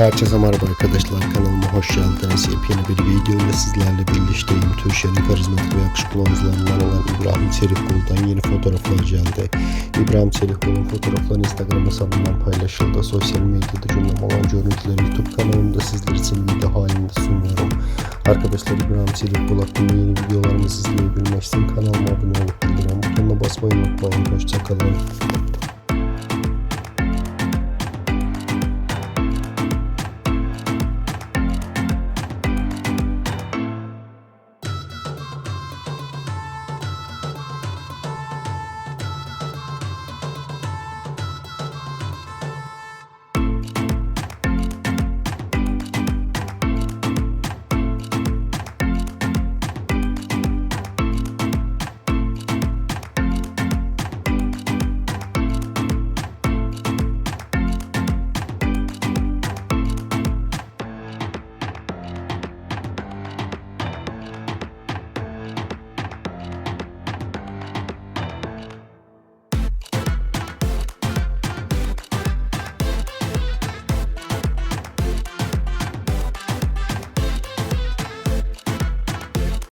Herkese merhaba arkadaşlar kanalıma hoş geldiniz. Yepyeni bir video ile sizlerle birlikteyim. Türkiye'nin karizmatik ve yakışıklı omuzlarından olan İbrahim Çelikkol'dan yeni fotoğraflar geldi. İbrahim Çelikkol'un fotoğrafları Instagram hesabından paylaşıldı. Sosyal medyada gündem olan görüntüleri YouTube kanalımda sizler için video halinde sunuyorum. Arkadaşlar İbrahim Çelikkol hakkında yeni videolarımızı izleyebilmek için kanalıma abone olup bildirim butonuna basmayı unutmayın. Hoşçakalın.